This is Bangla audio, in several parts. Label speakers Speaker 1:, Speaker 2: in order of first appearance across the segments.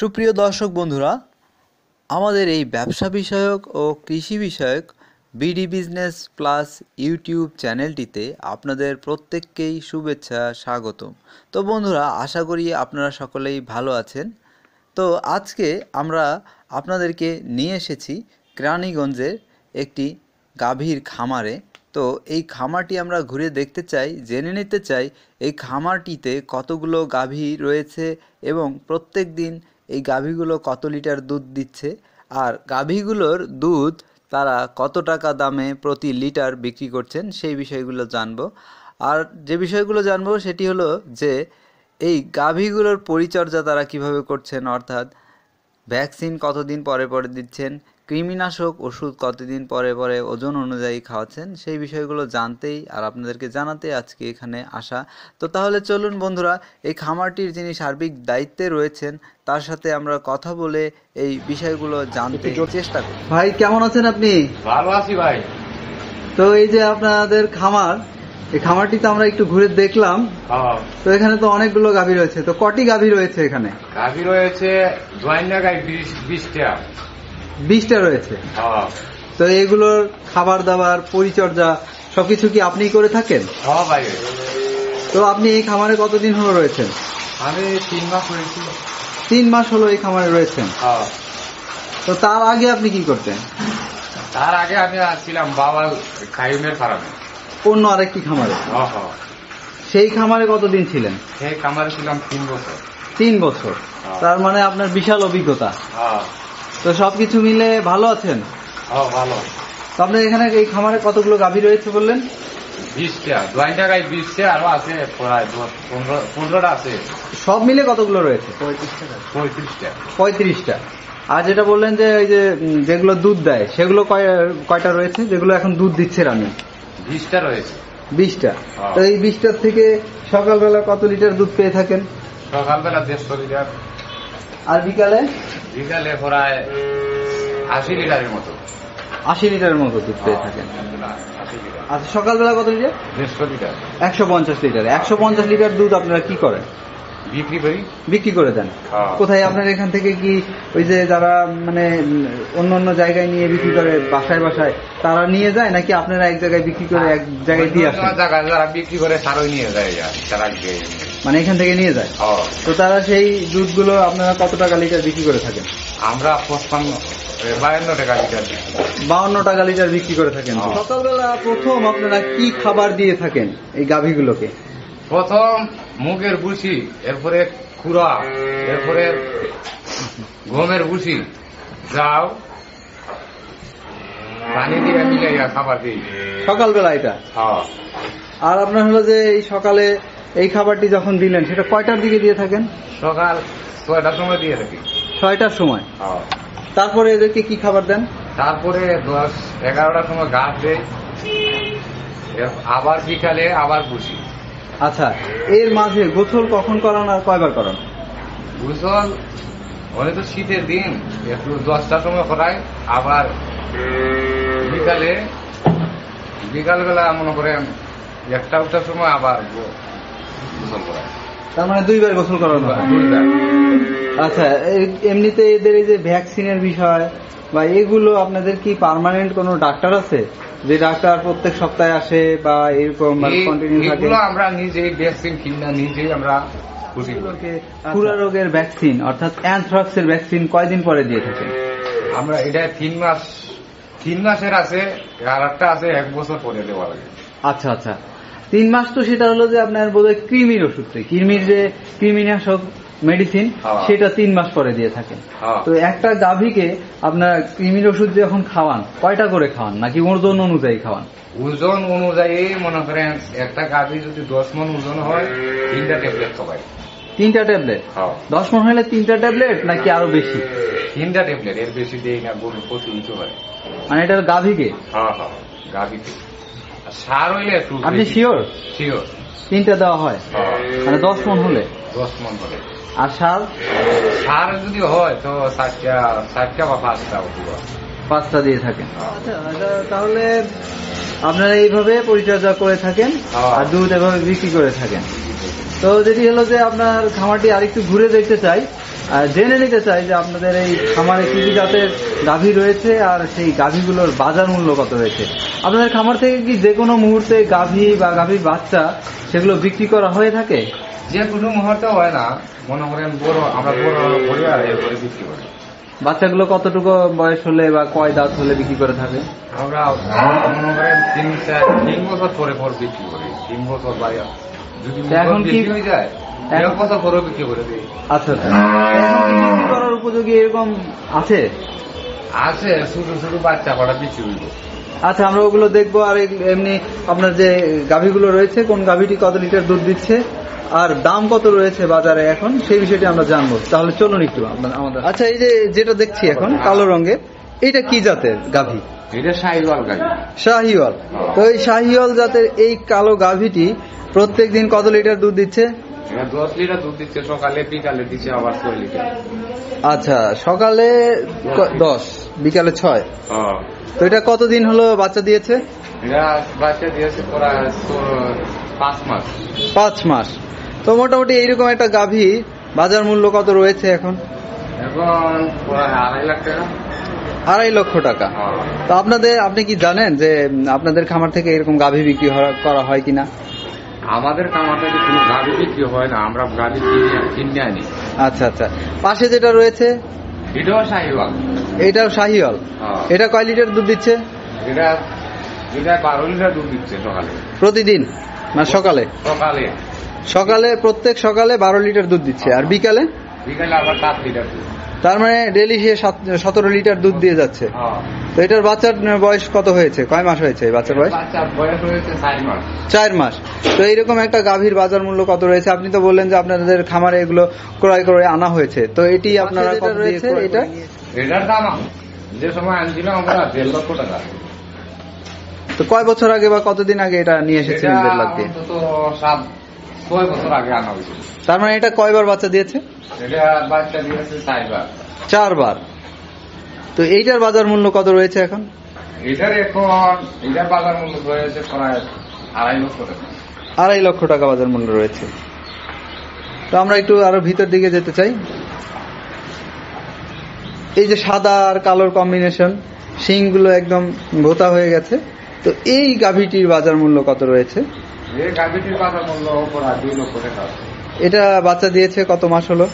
Speaker 1: সুপ্রিয় দর্শক বন্ধুরা, আমাদের এই ব্যবসা বিষয়ক ও কৃষি বিষয়ক বিডি বিজনেস প্লাস ইউটিউব চ্যানেলটিতে আপনাদের প্রত্যেককেই শুভেচ্ছা, স্বাগতম। তো বন্ধুরা, আশা করি আপনারা সকলেই ভালো আছেন। তো আজকে আমরা আপনাদেরকে নিয়ে এসেছি কেরানীগঞ্জের একটি গাভীর খামারে। তো এই খামারটি আমরা ঘুরে দেখতে চাই, জেনে নিতে চাই এই খামারটিতে কতগুলো গাভী রয়েছে এবং প্রত্যেক দিন এই গাভীগুলো কত লিটার দুধ দিচ্ছে? আর গাভীগুলোর দুধ তারা কত টাকা দামে প্রতি লিটার বিক্রি করছেন? সেই বিষয়গুলো জানব। আর যে বিষয়গুলো জানব সেটি হলো যে, এই গাভীগুলোর পরিচর্যা তারা কীভাবে করছেন? অর্থাৎ ভ্যাকসিন কতদিন পরে পরে দিচ্ছেন? কৃমিনাশক ওষুধ কতদিন পরে পরে ওজন অনুযায়ী খাওয়াচ্ছেন সেই বিষয়গুলো জানতেই আর আপনাদেরকে জানাতে আজকে এখানে আসা। তো তাহলে চলুন বন্ধুরা এই খামারটির যিনি সার্বিক দায়িত্বে রয়েছেন তার সাথে আমরা কথা বলে এই বিষয়গুলো জানতে চেষ্টা করি। ভাই কেমন আছেন আপনি?
Speaker 2: ভালো আছি ভাই।
Speaker 1: তো এই যে আপনাদের খামার এই খামারটি তো আমরা একটু ঘুরে দেখলাম।
Speaker 2: হ্যাঁ।
Speaker 1: তো এখানে তো অনেকগুলো গাভী রয়েছে। তো কটি গাভী রয়েছে এখানে?
Speaker 2: গাভি রয়েছে জয়না গাই বিশটা।
Speaker 1: বিশটা রয়েছে।
Speaker 2: হ্যাঁ।
Speaker 1: তো এগুলোর খাবার দাবার পরিচর্যা সবকিছু কি আপনি করে থাকেন?
Speaker 2: হ্যাঁ
Speaker 1: তো আপনি এই খামারে কতদিন হলো রয়েছেন?
Speaker 2: আমি তিন মাস করেছি
Speaker 1: তিন মাস হলো এই খামারে রয়েছেন।
Speaker 2: হ্যাঁ।
Speaker 1: তো তার আগে আপনি কি করতেন?
Speaker 2: তার আগে আমি আসছিলাম বাবা খাইমের ফার্মে।
Speaker 1: অন্য আরেকটি খামারে। সেই খামারে কতদিন ছিলেন?
Speaker 2: সেই খামারে ছিলাম তিন বছর।
Speaker 1: তিন বছর। তার মানে আপনার বিশাল অভিজ্ঞতা। তো সবকিছু মিলে ভালো আছেন?
Speaker 2: হ্যাঁ ভালো।
Speaker 1: আপনার এখানে এই খামারে কতগুলো গাভী রয়েছে বললেন?
Speaker 2: বিশটা। গাই বিশটা আরও আছে প্রায় পনেরো পনেরোটা আছে।
Speaker 1: সব মিলে কতগুলো রয়েছে?
Speaker 2: পঁয়ত্রিশটা।
Speaker 1: পঁয়ত্রিশটা। আর যেটা বললেন যে এই যে যেগুলো দুধ দেয় সেগুলো কয়টা রয়েছে? যেগুলো এখন দুধ দিচ্ছে রানি
Speaker 2: বিশটা রয়েছে।
Speaker 1: বিশটা।
Speaker 2: হ্যাঁ।
Speaker 1: তো এই বিশটার থেকে সকালবেলা কত লিটার দুধ পেয়ে থাকেন?
Speaker 2: সকালবেলা দেড়শো লিটার।
Speaker 1: আর বিকালে?
Speaker 2: বিকালে প্রায় আশি লিটারের মতো।
Speaker 1: আশি লিটারের মতো দুধ পেয়ে থাকেন। আচ্ছা সকালবেলা কত লিটার?
Speaker 2: দেড়শো লিটার।
Speaker 1: একশো পঞ্চাশ লিটার। একশো পঞ্চাশ লিটার দুধ আপনারা কি করেন?
Speaker 2: বিক্রি করি?
Speaker 1: বিক্রি করে দেন।
Speaker 2: হ্যাঁ।
Speaker 1: কোথায় আপনার এখান থেকে কি ওই যে যারা মানে অন্য অন্য জায়গায় নিয়ে বিক্রি করে বাসায় বাসায় তারা নিয়ে যায় নাকি আপনারা এক জায়গায় বিক্রি করে এক জায়গায় দিয়ে আসেন?
Speaker 2: জায়গায় যারা বিক্রি করে তারই নিয়ে যায় তারা
Speaker 1: মানে এখান থেকে নিয়ে যায়?
Speaker 2: হ্যাঁ।
Speaker 1: তো তারা সেই দুধগুলো আপনারা কত টাকা লিটার বিক্রি করে থাকেন?
Speaker 2: আমরা পঁচপান্ন বায়ান্ন টাকা লিটার।
Speaker 1: বাউন্ন টাকা লিটার বিক্রি করে থাকেন।
Speaker 2: হ্যাঁ।
Speaker 1: সকালবেলা প্রথম আপনারা কি খাবার দিয়ে থাকেন এই গাভীগুলোকে?
Speaker 2: প্রথম মুগের বুসি এরপরে খুরা এরপরে গমের বুসি যাও। পানি দিয়ে মিলাইয়া খাবার দিই
Speaker 1: সকালবেলা এটা?
Speaker 2: হ্যাঁ।
Speaker 1: আর আপনার হলো যে এই সকালে এই খাবারটি যখন দিলেন সেটা কয়টার দিকে দিয়ে থাকেন?
Speaker 2: সকাল ছয়টার সময় দিয়ে থাকি।
Speaker 1: ছয়টার সময়?
Speaker 2: হ্যাঁ।
Speaker 1: তারপরে এদেরকে কি খাবার দেন?
Speaker 2: তারপরে দশ এগারোটার সময় গাছ দেয়। আবার বিকালে আবার বুসি
Speaker 1: আচ্ছা এর মাঝে গোসল কখন করান আর কয়বার করান?
Speaker 2: ভূষণ অনেক তো শীতের দিন একটু দশটার সময় করায় আবার বিকালে বিকালবেলা মনে করেন একটা উঠটার সময় আবার গোসল করায়
Speaker 1: তার মানে দুইবার গোসল করানো হয়? আচ্ছা এমনিতে এদের এই যে ভ্যাকসিনের বিষয় বা এগুলো আপনাদের কি পার্মানেন্ট কোনো ডাক্তার আছে? যে ডাক্তার প্রত্যেক সপ্তাহে আসে বা এরকম কন্টিনিউ থাকে।
Speaker 2: আমরা নিজেই ভ্যাকসিন কিনা নিজেই আমরা
Speaker 1: খুরা রোগের ভ্যাকসিন অর্থাৎ অ্যানথ্রাক্সের ভ্যাকসিন কয়দিন পরে দিয়ে থাকেন
Speaker 2: আমরা এটা তিন মাস তিন মাসের আছে আর একটা আছে এক বছর পরে দেওয়া লাগে।
Speaker 1: আচ্ছা আচ্ছা। তিন মাস তো সেটা হলো যে আপনার বোধহয় কৃমির ওষুধ। কৃমির যে কৃমিনাশক মেডিসিন। সেটা তিন মাস পরে দিয়ে থাকেন। তো একটা গাভীকে আপনার কৃমির ওষুধ যখন খাওয়ান কয়টা করে খাওয়ান? নাকি ওজন অনুযায়ী খাওয়ান?
Speaker 2: ওজন অনুযায়ী মনে করেন একটা গাভি যদি দশ মন ওজন হয় তিনটা ট্যাবলেট খাবাই
Speaker 1: তিনটা ট্যাবলেট দশ মন হলে তিনটা ট্যাবলেট নাকি আরও বেশি?
Speaker 2: তিনটা ট্যাবলেট এর বেশি দেই না গরু প্রতিহিত হয়।
Speaker 1: মানে এটা গাভীকে?
Speaker 2: হ্যাঁ হ্যাঁ গাভিতে সার হইলে একটু
Speaker 1: আপনি শিওর
Speaker 2: শিওর
Speaker 1: তিনটা দেওয়া হয়?
Speaker 2: হ্যাঁ
Speaker 1: মানে দশ মন হলে?
Speaker 2: দশ মন হলে।
Speaker 1: আর সার
Speaker 2: সার যদি হয় তো ষাটটা ষাটটা বা পাঁচটা
Speaker 1: পাঁচটা দিয়ে থাকেন। আচ্ছা তাহলে আপনারা এইভাবে পরিচর্যা করে থাকেন
Speaker 2: হ্যাঁ।
Speaker 1: আর দুধ এভাবে বিক্রি করে থাকেন। তো যেটি হলো যে আপনার খামারটি আরেকটু ঘুরে দেখতে চাই আর জেনে নিতে চাই যে আপনাদের এই খামারে কি কি জাতের গাভী রয়েছে আর সেই গাভীগুলোর বাজার মূল্য কত রয়েছে। আপনাদের খামার থেকে কি যে কোনো মুহূর্তে গাভী বা গাভীর বাচ্চা সেগুলো বিক্রি করা হয়ে থাকে?
Speaker 2: যে কোনো মুহূর্তে হয় না। মনে করেন বড় আমরা বড় এরপরে বিক্রি করি।
Speaker 1: বাচ্চাগুলো কতটুকু বয়স হলে বা কয় দাঁত হলে বিক্রি করে থাকে?
Speaker 2: আমরা মনে করেন তিন চার তিন বছর পরে পর বিক্রি করি। তিন বছর বা যদি
Speaker 1: এখন কি-
Speaker 2: হয়ে যায় এক বছর পরেও বিক্রি করে দিই।
Speaker 1: আচ্ছা আচ্ছা। করার উপযোগী এরকম আছে?
Speaker 2: আছে শুধু শুধু বাচ্চা কটা বিক্রি হইব।
Speaker 1: আচ্ছা আমরা ওগুলো দেখব আর এমনি আপনার যে গাভীগুলো রয়েছে কোন গাভীটি কত লিটার দুধ দিচ্ছে আর দাম কত রয়েছে বাজারে এখন সেই বিষয়টি আমরা জানব। তাহলে চলুন একটু আমাদের আচ্ছা এই যে যেটা দেখছি এখন কালো রঙের এটা কি জাতের গাভী?
Speaker 2: এটা
Speaker 1: শাহিওয়াল তো এই শাহিওয়াল জাতের এই কালো গাভীটি প্রত্যেক দিন কত লিটার দুধ দিচ্ছে?
Speaker 2: দশ লিটার দুধ দিচ্ছে সকালে বিকালে দিচ্ছে আবার ছয় লিটার।
Speaker 1: আচ্ছা সকালে দশ। বিকালে ছয়।
Speaker 2: হ্যাঁ।
Speaker 1: তো এটা কতদিন হলো বাচ্চা দিয়েছে?
Speaker 2: বাচ্চা দিয়েছে প্রায় পাঁচ মাস।
Speaker 1: পাঁচ মাস। তো মোটামুটি এইরকম একটা গাভী বাজার মূল্য কত রয়েছে এখন?
Speaker 2: এখন আড়াই লাখ টাকা।
Speaker 1: আড়াই লক্ষ টাকা।
Speaker 2: হ্যাঁ।
Speaker 1: তো আপনাদের আপনি কি জানেন যে আপনাদের খামার থেকে এরকম গাভী বিক্রি করা হয় কিনা?
Speaker 2: আমাদের কামাতে কোনো গাড়ি বিক্রি হয় না আমরা গাড়ি কিনে কিনে আনি।
Speaker 1: আচ্ছা আচ্ছা। পাশে যেটা রয়েছে?
Speaker 2: এটাও সাহিওয়াল
Speaker 1: এটাও শাহিওয়াল?
Speaker 2: হ্যাঁ।
Speaker 1: এটা কয় লিটার দুধ দিচ্ছে?
Speaker 2: এটা এটা বারো লিটার দুধ দিচ্ছে সকালে।
Speaker 1: প্রতিদিন? না সকালে?
Speaker 2: সকালে।
Speaker 1: সকালে প্রত্যেক সকালে বারো লিটার দুধ দিচ্ছে। আর বিকালে?
Speaker 2: বিকালে আবার সাত লিটার দুধ।
Speaker 1: তার মানে ডেলি সে সতেরো লিটার দুধ দিয়ে যাচ্ছে।
Speaker 2: হ্যাঁ।
Speaker 1: তো এটার বাচ্চার বয়স কত হয়েছে? কয় মাস হয়েছে এই বাচ্চার বয়স?
Speaker 2: হয়েছে চার মাস।
Speaker 1: চার মাস। তো এইরকম একটা গাভীর বাজার মূল্য কত রয়েছে? আপনি তো বললেন যে আপনাদের খামারে এগুলো ক্রয় করে আনা হয়েছে। তো এটি আপনারা কত করে
Speaker 2: এটা? এটার দাম যে সময় আনছিলাম আমরা দেড় লক্ষ টাকা।
Speaker 1: তো কয় বছর আগে বা কতদিন আগে এটা নিয়ে এসেছিলেন দেড় লাখ দিয়ে
Speaker 2: ছয় বছর আগে আনা হয়েছিল
Speaker 1: তার মানে এটা কয়বার বাচ্চা দিয়েছে?
Speaker 2: এটা বাচ্চা দিয়েছে চারবার।
Speaker 1: চারবার। তো এইটার বাজার মূল্য কত রয়েছে এখন?
Speaker 2: এটার এখন এটার বাজার মূল্য হয়েছে প্রায় আড়াই লক্ষ টাকা।
Speaker 1: আড়াই লক্ষ টাকা বাজার মূল্য রয়েছে। তো আমরা একটু আরও ভিতর দিকে যেতে চাই। এই যে সাদা আর কালোর কম্বিনেশন শিংগুলো একদম ভোতা হয়ে গেছে। তো এই গাভীটির বাজার মূল্য কত রয়েছে?
Speaker 2: এই গাভিটির বাজার মূল্য প্রায় দুই লক্ষ টাকা
Speaker 1: এটা বাচ্চা দিয়েছে কত মাস হলো?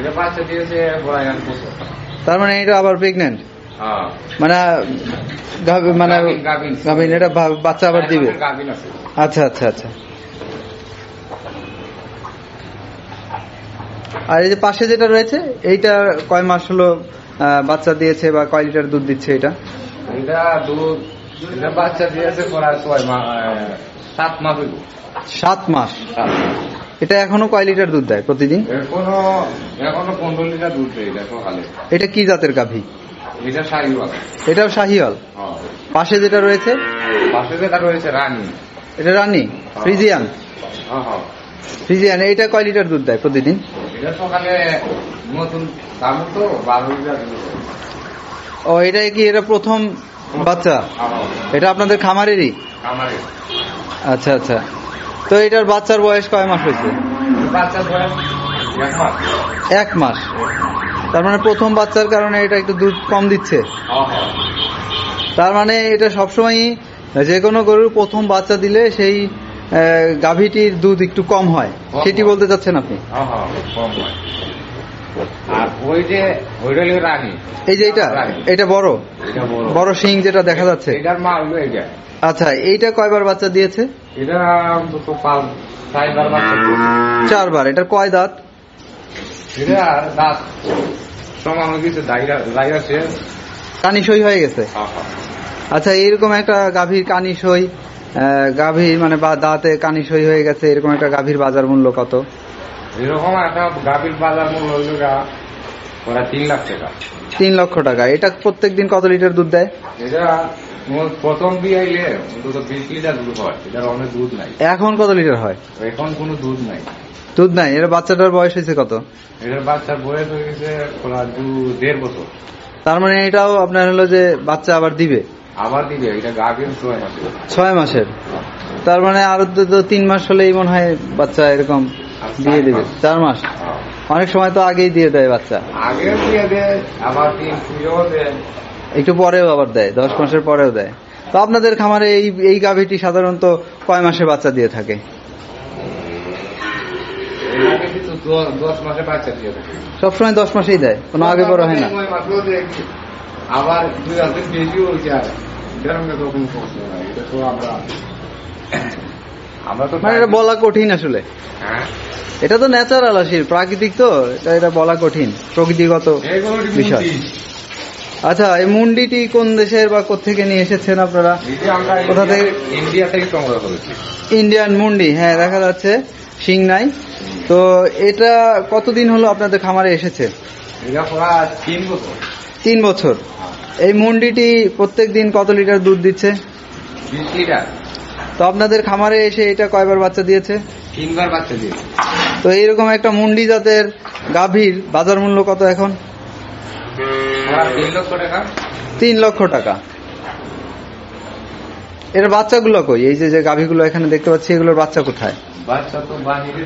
Speaker 2: এটা বাচ্চা দিয়েছে প্রায় এক বছর।
Speaker 1: তার মানে এটা আবার প্রেগনেন্ট
Speaker 2: হ্যাঁ।
Speaker 1: মানে মানে
Speaker 2: গাভীন,
Speaker 1: এটা বাচ্চা আবার দিবে? আচ্ছা আচ্ছা আচ্ছা। আর এই যে পাশে যেটা রয়েছে এইটা কয় মাস হলো বাচ্চা দিয়েছে বা কয় লিটার দুধ দিচ্ছে এটা?
Speaker 2: এটা দুধ বাচ্চা দিয়েছে সাত মাস?
Speaker 1: সাত মাস। এটা এখনও কয় লিটার দুধ দেয় প্রতিদিন?
Speaker 2: এখনও এখনও পনেরো লিটার দুধ দেয় এটা সকালে
Speaker 1: এটা কি জাতের গাভী?
Speaker 2: এটা শাহিওয়াল।
Speaker 1: এটাও শাহিওয়াল?
Speaker 2: হ্যাঁ।
Speaker 1: পাশে যেটা রয়েছে?
Speaker 2: পাশে যেটা রয়েছে রানী।
Speaker 1: এটা রানী? ফ্রিজিয়ান?
Speaker 2: হ্যাঁ হ্যাঁ।
Speaker 1: ফ্রিজিয়ান এটা কয় লিটার দুধ দেয় প্রতিদিন?
Speaker 2: এটা সকালে নতুন দাম তো বারো লিটার
Speaker 1: ও এটা কি এটা প্রথম বাচ্চা?
Speaker 2: হ্যাঁ,
Speaker 1: এটা আপনাদের খামারেরই? আচ্ছা আচ্ছা। তো এটার বাচ্চার বয়স কয় মাস হয়েছে?
Speaker 2: এক মাস।
Speaker 1: তার মানে প্রথম বাচ্চার কারণে এটা একটু দুধ কম দিচ্ছে?
Speaker 2: হ্যাঁ।
Speaker 1: তার মানে এটা সবসময়ই যে কোনো গরুর প্রথম বাচ্চা দিলে সেই গাভীটির দুধ একটু কম হয়। সেটি বলতে চাচ্ছেন আপনি?
Speaker 2: হ্যাঁ
Speaker 1: এই যে এটা এটা বড়।
Speaker 2: এটা বড়।
Speaker 1: বড় শিং যেটা দেখা যাচ্ছে।
Speaker 2: এটার মা হলো এটা
Speaker 1: আচ্ছা এইটা কয়বার বাচ্চা দিয়েছে?
Speaker 2: এটা অন্তত পাঁচ চারবার বাচ্চা
Speaker 1: চারবার এটার কয় দাঁত?
Speaker 2: এটা দাঁত সমান হয়ে গেছে দাইরা
Speaker 1: হয়ে গেছে?
Speaker 2: হ্যাঁ
Speaker 1: আচ্ছা এরকম একটা গাভীর কানিসই গাভীর মানে বা দাঁতে কানিসই হয়ে গেছে এরকম একটা গাভীর বাজার মূল্য কত?
Speaker 2: এরকম একটা গাভীর বাজার মূল্য ওরা তিন লাখ টাকা।
Speaker 1: তিন লক্ষ টাকা। এটা প্রত্যেক দিন কত লিটার দুধ দেয়?
Speaker 2: এটা প্রথম বিশ লিটার দুধ হয়। এটার অনেক দুধ নাই।
Speaker 1: এখন কত লিটার হয়?
Speaker 2: এখন কোনো দুধ নাই।
Speaker 1: দুধ নাই? এর বাচ্চাটার বয়স হয়েছে কত?
Speaker 2: এটার বাচ্চার বয়স হয়ে গেছে দেড় বছর।
Speaker 1: তার মানে এটাও আপনার হলো যে বাচ্চা আবার দিবে?
Speaker 2: আবার দিবে এটা গাভীর ছয় মাসে
Speaker 1: ছয় মাসের। তার মানে আরও তো তো তিন মাস হলেই মনে হয় বাচ্চা এরকম দিয়ে দিবে। চার মাস। অনেক সময় তো আগেই দিয়ে দেয় বাচ্চা।
Speaker 2: আগে দিয়ে দেয় আবার তিন পুজোও দেয়।
Speaker 1: একটু পরেও আবার দেয় দশ মাসের পরেও দেয়। তো আপনাদের খামারে এই এই গাভীটি সাধারণত কয় মাসে বাচ্চা দিয়ে থাকে? সবসময় দশ মাসেই দেয় কোনো আগে বড় হয় না।
Speaker 2: আবার দুই বেশিও আমরা আমরা তো
Speaker 1: মানে এটা বলা কঠিন আসলে।
Speaker 2: হ্যাঁ।
Speaker 1: এটা তো ন্যাচারাল আসির প্রাকৃতিক তো এটা এটা বলা কঠিন প্রকৃতিগত বিষয়। আচ্ছা এই মুন্ডিটি কোন দেশের বা কোথেকে নিয়ে এসেছেন আপনারা? কোথা থেকে?
Speaker 2: ইন্ডিয়া থেকে সংগ্রহ করেছি।
Speaker 1: ইন্ডিয়ান মুন্ডি হ্যাঁ দেখা যাচ্ছে শিং নাই তো এটা কতদিন হলো আপনাদের খামারে এসেছে?
Speaker 2: তিন বছর।
Speaker 1: তিন বছর। এই মুন্ডিটি প্রত্যেক দিন কত লিটার দুধ দিচ্ছে?
Speaker 2: বিশ লিটার।
Speaker 1: তো আপনাদের খামারে এসে এটা কয়বার বাচ্চা দিয়েছে?
Speaker 2: তিনবার বাচ্চা দিয়েছে।
Speaker 1: তো এইরকম একটা মুন্ডি জাতের গাভীর বাজার মূল্য কত এখন?
Speaker 2: তিন লক্ষ টাকা।
Speaker 1: এর বাচ্চাগুলো কই? এই যে যে গাভীগুলো এখানে দেখতে পাচ্ছি এগুলোর বাচ্চা কোথায়?
Speaker 2: বাচ্চা তো বাহিরে